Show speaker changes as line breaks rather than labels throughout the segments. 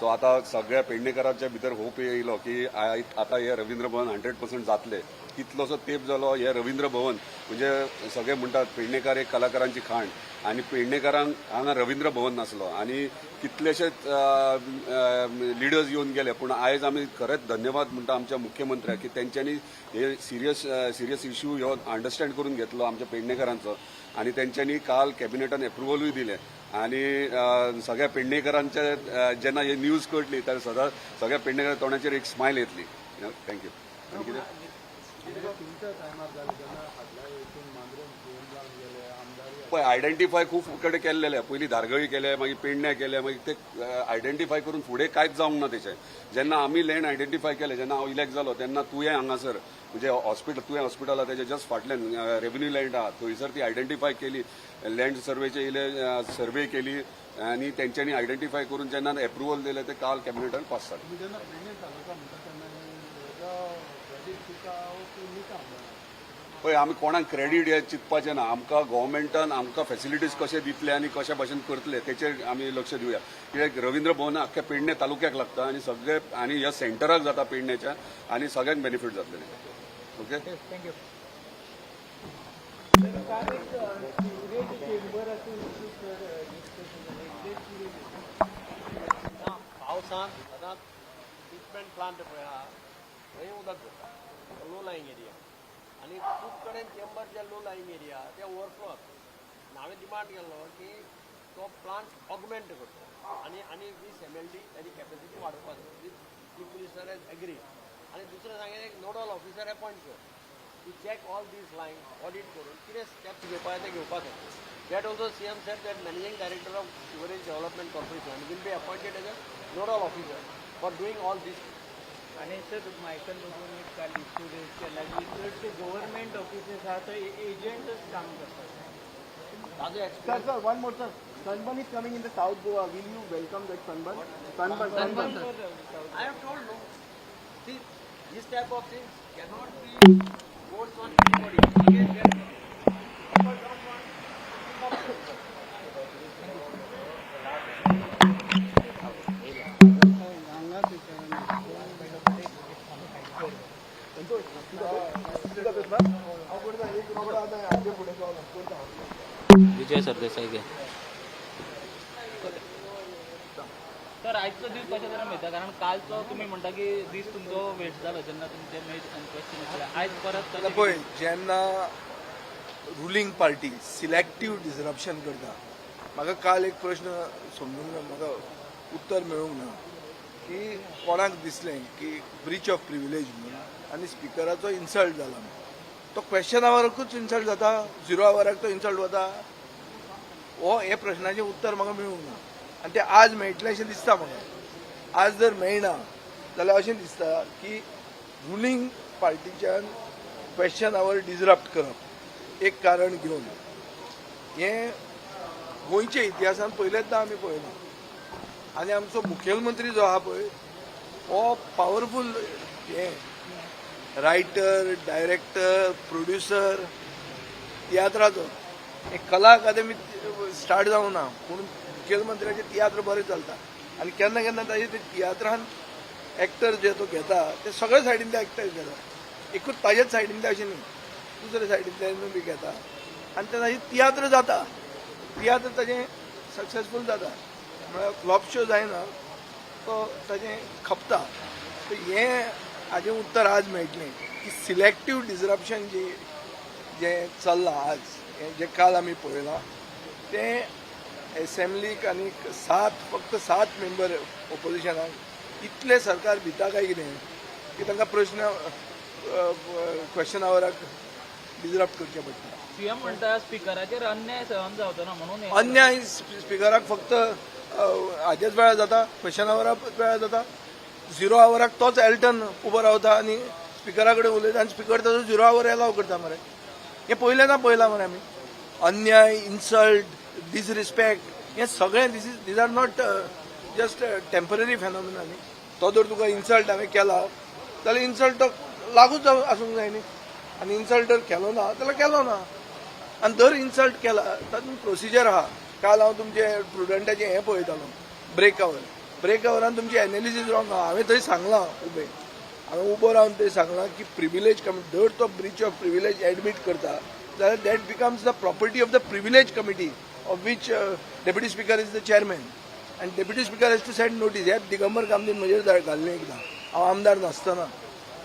So आता सगळ्या पेडणेकरांच्या भितर होप येयलो हो की आय- आता हे रवींद्र भवन हंड्रेड पर्सेंट जातले. कितलोसो तेप जालो हे रवींद्र भवन. म्हणजे सगळे म्हणटात पेडणेकार एक कलाकारांची खाण. आणि पेडणेकारांक हांगा रवींद्र भवन नासलो. आणि कितलेशेच लिडर्स येऊन गेले. पूण आयज आमी खरेंच धन्यवाद म्हणटा आमच्या मुख्यमंत्र्याक की तेंच्यांनी हे सिरियस सिरियस इश्यू ह्यो अंडरस्टँड करून घेतलो आमच्या पेडणेकारांचो. आणि त्यांच्यानी काल कॅबिनेटान अप्रुव्हलूय दिले. आणि सगळ्या पेडणेकरांच्या जेन्ना हे न्यूज कळटली तर सदां सगळ्या पेडणेकर तोंडाचेर एक स्मायल येतली. थँक्यू. आनी कितें? पळय आयडेंटिफाय खूब कडेन केल्लेले पयलीं धारगळी केले मागीर पेडण्या केले मागीर ते आयडेंटिफाय करून फुडें कांयच जावंक ना तेचे जेन्ना आमी लँड आयडेंटिफाय केले जेन्ना हांव इलेक्ट जालो तेन्ना तुवें हांगासर म्हणजे हॉस्पिटल तुवें हॉस्पिटला तेजे जस्ट फाटल्यान रेव्हेन्यू लँड आहा थंयसर ती आयडेंटिफाय केली लँड सर्वेचे इले सर्वे केली आनी तेंच्यांनी आयडेंटिफाय करून जेन्ना अप्रुव्हल दिले ते काल कॅबिनेटान पास जाले पळय आमी कोणाक क्रेडिट हे चिंतपाचें ना. आमकां गोवमेंटान आमकां फेसिलिटीज कशे दितले आनी कशा भशेन करतले तेचेर आमी लक्ष दिवया कित्याक रवींद्र भवन आख्ख्या पेडणे तालुक्याक लागता आनी सगळे आनी ह्या सेंटराक जाता पेडण्याच्या आनी सगळ्यांक बेनिफीट जातलें. ओके?
थँक्यू
पावसान सदांच ट्रिटमेंट प्लांट पळय आहा थंय उदक जाता. लो लायंग एरिया आनी खूब कडेन चेंबर जे लो लायंग एरिया ते ओवरफ्लो जाता हांवें डिमांड केल्लो की तो प्लांट ऑगमेंट करतो. आनी आनी वीस एम एल डी ताची कॅपेसिटी वाडोवपाक जाय with chief minister has agree आनी दुसरें सांगलें एक नोडल ऑफिसर अपॉयंट कर to check all this line audit करून कितें स्टेप्स घेवपा जाय ते घेवपाक जाय that also C M set that managing director of sewerage development corporation will be appointed as a nodal officer for doing all this
आणि sir Michael लोगोन एक काल इश्यू रेज केला की चडशे गव्हर्मेंट ऑफिसीस आहा थंय एजंटच काम करतात
sir, one more, sir. Sunburn is coming in the South Goa. Will you welcome that sunburn? Sunburn, sunburn.
I have told no. See, this type of things cannot be forced on anybody. Again,
Vijay Sardesai घे
तर आजचो दीस कशें तरेन वयता कारण कालचो तुमी म्हणटा की दीस तुमचो वेस्ट जालो जेन्ना तुमचे मेज आनी क्वेश्चन आसले आयज परत
पळय जेन्ना रुलींग पार्टी सिलेक्टीव डिसरप्शन करता म्हाका काल एक प्रश्न समजूंक ना म्हाका उत्तर मेळूंक ना की कोणाक दिसलें की ब्रीच ऑफ प्रिविलेज म्हणून? आनी स्पिकराचो इन्सल्ट जाला तो क्वेश्चन आवराकूच इन्सल्ट जाता झिरो आवराक तो इन्सल्ट वता हो हे प्रश्नाचें उत्तर म्हाका मेळूंक ना आनी ते आज मेळटलें अशें दिसता म्हाका आज जर मेळना जाल्यार अशें दिसता की रुलींग पार्टीच्यान क्वेश्चन आवर डिजरप्ट करप एक कारण घेवन हें गोंयच्या इतिहासान पयलेंदा आमी पळयलां. आनी आमचो मुखेलमंत्री जो आहा पळय हो पावरफूल हें रायटर डायरेक्टर प्रोड्युसर तियात्राचो एक कला अकादमी स्टार्ट जावं ना पूण मुखेलमंत्र्याचें तियात्र बरें चलता आनी केन्ना केन्ना ताजे ते तियात्रान एक्टर जे तो घेता ते सगळे ते एक्टर घेता. एकूच ताजेच ते अशें न्ही. दुसरे सायडींतल्यान बी घेता. आनी ते ताजें तियात्र जाता तियात्र ताजें सक्सेसफूल जाता. म्हळ्यार फ्लॉप शो जायना तो ताजें खपता. हें हाजें उत्तर आज मेळटलें की सिलेक्टीव डिजरप्शन जी जें चल्लां आज हें जें काल आमी पळयलां तें एसेंब्लीक आनीक सात फक्त सात मेंबर ओपोजिशनाक इतले सरकार भिता काय कितें की तांकां प्रश्न क्वेश्चन आवराक डिजरप्ट करचे पडटा
सीएम म्हणटा स्पिकराचेर अन्याय सहन जावचो ना म्हणून
अन्याय स्पिकराक फक्त हाजेच वेळार जाता क्वेश्चन आवराक वेळार जाता. झिरो आवराक तोच एल्टन उबो रावता आनी स्पिकरा कडेन उलयता आनी स्पिकर ताजो झिरो आवर एलाव करता मरे हें पयलेंदा पळयलां मरे आमी अन्याय इन्सल्ट डिसरिस्पेक्ट हें सगळें this is these are not just temporary phenomena न्ही तो जर तुका इन्सल्ट हांवें केला जाल्यार इन्सल्ट तो लागूच आसूंक जाय न्ही. आनी इन्सल्ट जर केलो ना जाल्यार केलो ना. आनी दर इन्सल्ट केला तातूंत प्रोसिजर आहा काल हांव तुमचे प्रुडंटाचें हें पळयतालो ब्रेक आवर. ब्रेक अवरान तुमची एनालिसीस रॉंग आहा हांवें थंय सांगलां उबे हांवें उबो रावन थंय सांगलां की प्रिविलेज कमिटी धर तो ब्रीच ऑफ प्रिविलेज एडमीट करता. जाल्यार that becomes the property of the privilege committee of which deputy speaker is the chairman आनी deputy speaker is to send notice हे दिगंबर कामदीन म्हजेर धाड- घाल्लें एकदां. हांव आमदार नासतना.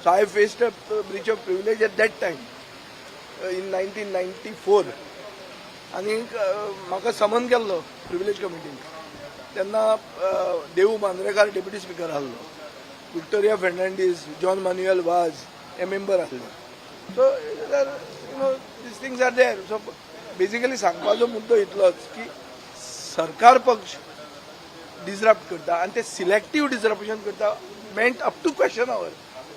So I faced a breach of privilege at that time in nineteen ninety four आनीक म्हाका समन केल्लो प्रिविलेज कमिटीन तेन्ना देऊ देव मांद्रेकार डेप्युटी स्पीकर आसलो विक्टोरिया फेर्नांडीस जॉन मॅन्युएल वाज हे मेंबर आसले so you know this things are there so basically सांगपाचो मुद्दो इतलोच की सरकार पक्ष डिजरप्ट करता आनी ते सिलेक्टीव डिजरप्शन करता meant up to question hour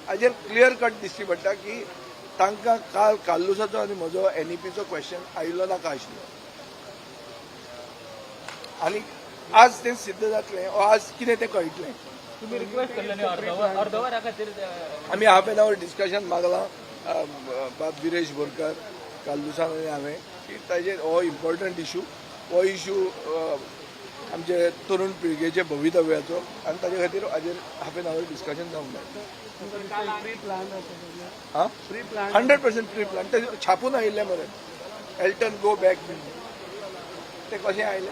हाजेर क्लियर कट दिश्टी पडटा की तांकां काल काल्लुसाचो आनी म्हजो एनईपीचो क्वेश्चन आयिल्लो नाका आशिल्लो आनी आज तें सिद्ध जातलें आज कितें तें कळटलें
तुम्ही रिक्वेस्ट केल्ले न्ही अर्दवर अर्दवरा खातीर अं,
आमी हाफ एन आवर डिस्कशन मागलां. बाब विरेश बोरकार काल्लुसान आनी हांवें की ताजेर हो इम्पॉर्टंट इशू हो इशू आमचे तरुण पिळगेचे भवितव्याचो. आनी ताजे खातीर हाजेर हाफ एन आवर डिस्कशन जावंक जाय
प्री प्लान
हां?
Pre plan
hundred percent pre plan ते छापून आयिल्ले मरे एल्टन गो बॅक ते कशें आयले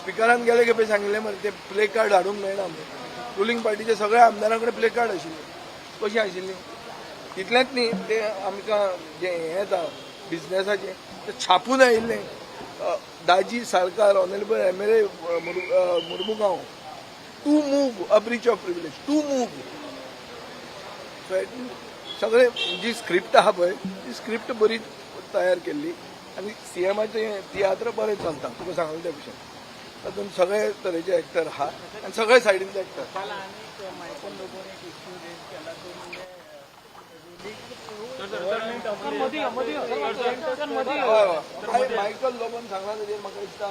स्पिकरान गेले खेपे सांगिल्ले मरे ते प्ले कार्ड हाडूंक मेळना रुलींग पार्टीचे सगळ्या आमदारां कडेन प्ले कार्ड आशिल्ले. कशी आशिल्ली? तितलेंच न्ही ते आमकां जे हें येता बिझनेसाचें ते छापून आयिल्ले. Daji Salkar honourable M L A Mormugao. To move a breach of privilege to move सगळे जी स्क्रिप्ट आहा पळय ती स्क्रिप्ट बरी तयार केल्ली. आनी सीएमाचें तियात्र बरें चलता. तुका सांगलें त्या भशेन तातूंत सगळे तरेचे एक्टर आहा आनी सगळे
काल आनीक मायकल लोबोन
हय, मायकल सांगला ताजेर म्हाका दिसता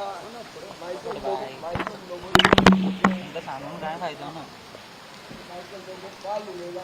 मायकल लोबन मायकल लोबन
सांगून काय फायदो ना
मायकल लोबन काल उलयला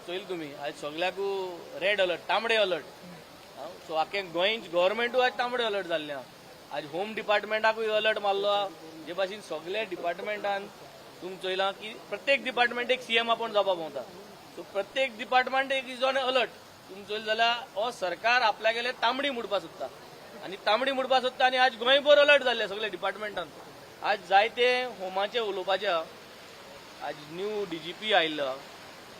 चोयल तुमी आज सगळ्याकू रेड अलर्ट तांबडे अलर्ट सो आख्खे गोंयच गव्हर्मेंटू आज तांबडे अलर्ट जाल्ले आहा आज होम डिपार्टमेंटाकूय अलर्ट मारलो. आहा जे भाशेन सगळे डिपार्टमेंटान तुमी चोयलां की प्रत्येक डिपार्टमेंट एक सीएम आपण जावपा भोंवता सो प्रत्येक डिपार्टमेंट एक इज ऑन अलर्ट तुमी चोयल जाल्यार हो सरकार आपल्या गेले तांबडी मुडपा सोदता. आनी तांबडी मुडपा सोदता आनी आज गोंयभर अलर्ट जाल्ले सगळे डिपार्टमेंटान आज जायते होमाचे उलोवपाचे आहा आज न्यू डीजीपी आयिल्लो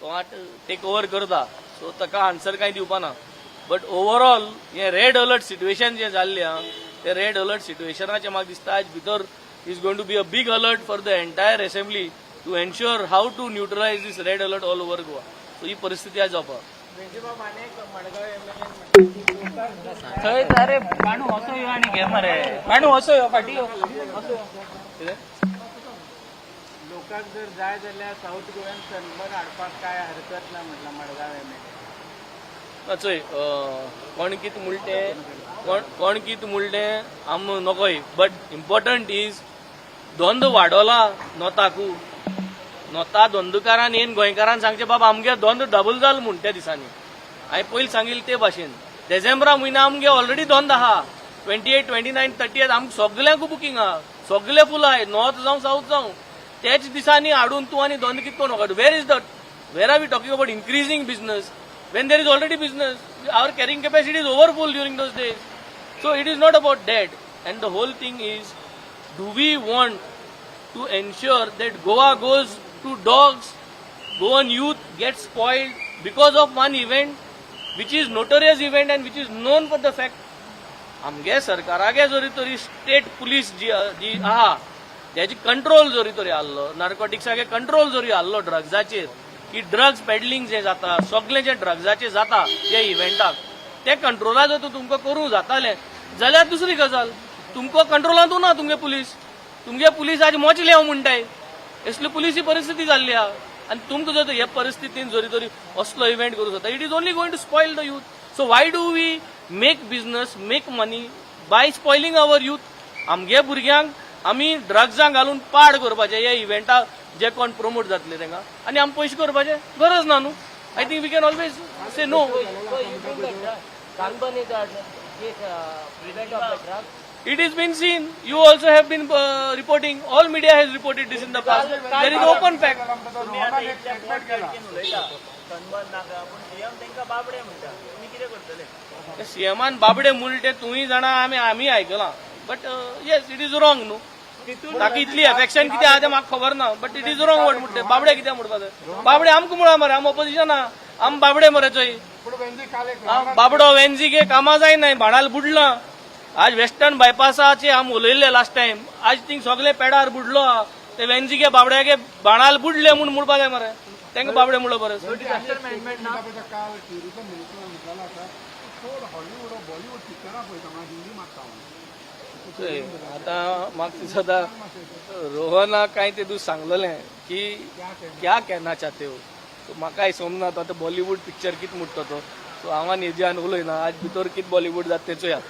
तो आठ टेक ओव्हर करता. सो ताका आन्सर कांय दिवपा ना. बट ओवरऑल हे रेड अलर्ट सिट्युएशन जें जाल्लें आहा ते रेड अलर्ट सिट्युएशनाचें म्हाका दिसता. आज भितर is going to be a big alert for the entire assembly to ensure how to neutralize this red alert all over Goa so ही परिस्थिती आज जावपा
थंय अरे काणू असो यो आनी घे मरे काणू असो यो फाटी असो यो.
लोकांक जर जाय जाल्यार साऊथ गोव्यान सनबर्न हाडपाक काय हरकत ना म्हटलं मडगांव एल
चोय कोण कित म्हणटे कोण कोण कित म्हणटे आम नकोय बट इम्पॉर्टंट इज धंद वाडोला नोताकू. नोता धंदोकारान येन गोंयकारान सांगचे बाबा आमगे धंदो डबल जाल म्हूण त्या दिसांनी. हांवें पयलीं सांगिल्लें ते भाशेन. डिसेंबरा म्हयन्या आमगे ऑलरेडी धंद आहा. Twenty eight twenty nine thirty eight आमकां सगल्यांक बुकींग आहा. सगळे फुल आहाय नॉर्थ जावं साऊथ जावं त्याच दिसांनी आडून तू आणि दोन कितको नको where is the where are we talking about increasing business when there is already business our carrying capacity is overfull during those days so it is not about that and the whole thing is do we want to ensure that Goa goes to dogs Goan youth get spoiled because of one event which is notorious event and which is known for the fact आमगे सरकारागे जरी तरी state police जी जी आहा त्याची control जरी तरी आसलो नार्कोटिक्साचे control जरी आसलो ड्रग्जाचेर की ड्रग्स पेडलिंग जे जाता सगळे जे ड्रग्जाचे जाता ते इव्हेंटाक ते कंट्रोला जर तुमकां करूं जातालें जाल्यार दुसरी गजाल. तुमकां कंट्रोलांत ना तुमगे पुलीस तुमगे पुलीस आज मोचले हांव म्हणटाय असली पुलिसी परिस्थिती जाल्ली आहा आनी तुमकां जर हे परिस्थितीन जरी तरी असलो इव्हेंट करूं जाता it is only going to spoil the youth so why do we make business make money by spoiling our youth आमगे भुरग्यांक आमी ड्रग्जां घालून पाड करपाचे हे इव्हेंटाक जे कोण प्रमोट जातले तांकां आनी आमी पयशे करपाचे गरज ना न्हू I think we can always say no
Kanban is a case, uh, prevent of the drug.
It has been seen. You also have been uh, reporting. All media has reported this in the past. There is open fact.
बाबडे म्हणटा तुमी
तुम्ही जाणा आमी आमी आयकलां but yes it is wrong न्हू ताका इतली अफेक्शन कितें आहा तें म्हाका खबर ना. But it is wrong what म्हणटे बाबडे कित्याक म्हणपा जाय बाबडे आमकां मुळा मरे आम ऑपोजिशन आहा आम बाबडे मरे चोय बाबडो बाबडो वेंजीगे कामा जायनाय भाणाल बुडला. आज वेस्टर्न बायपासाचे आम उलयल्ले लास्ट टाइम आज थिंग सगळे पेडार बुडलो. आहा. ते वेंजीगे बाबड्यागे भाणाल बुडले म्हूण म्हणपा जाय मरे. तांकां बाबडे म्हणलो बरें.
Disaster
आता म्हाका सदा रोहना काय ते तू सांगलेलें की क्या कहना चाहते हो? सो म्हाकाय समजना तो आतां बॉलिवूड पिक्चर कित म्हणटा तो सो हांव हेज्यान उलयना आज भितर कित बॉलिवूड जाता तेचो याद